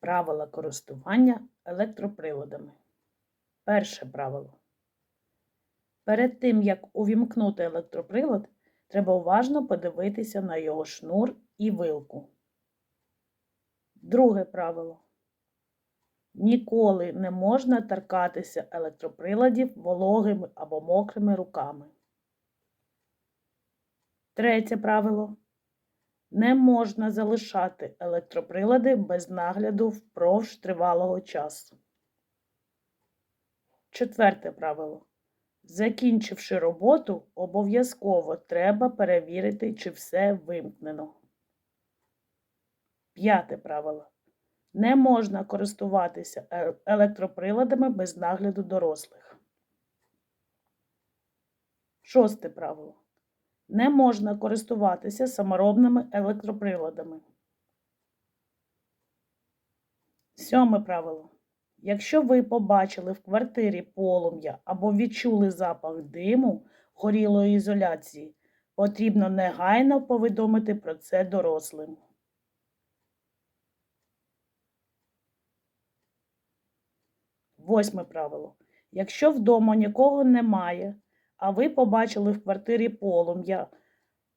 Правила користування електроприладами. Перше правило. Перед тим, як увімкнути електроприлад, треба уважно подивитися на його шнур і вилку. Друге правило. Ніколи не можна торкатися електроприладів вологими або мокрими руками. Третє правило. Не можна залишати електроприлади без нагляду впродовж тривалого часу. Четверте правило. Закінчивши роботу, обов'язково треба перевірити, чи все вимкнено. П'яте правило. Не можна користуватися е- електроприладами без нагляду дорослих. Шосте правило. Не можна користуватися саморобними електроприладами. Сьоме правило. Якщо ви побачили в квартирі полум'я або відчули запах диму горілої ізоляції, потрібно негайно повідомити про це дорослим. Восьме правило. Якщо вдома нікого немає, а ви побачили в квартирі полум'я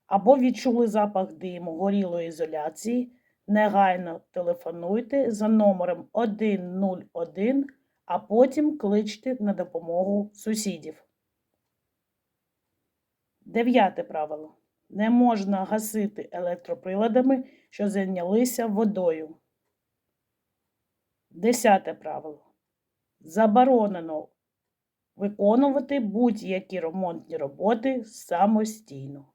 або відчули запах диму горілої ізоляції, негайно телефонуйте за номером 101, а потім кличте на допомогу сусідів. Дев'яте правило. Не можна гасити електроприладами, що зайнялися водою. Десяте правило. Заборонено виконувати будь-які ремонтні роботи самостійно.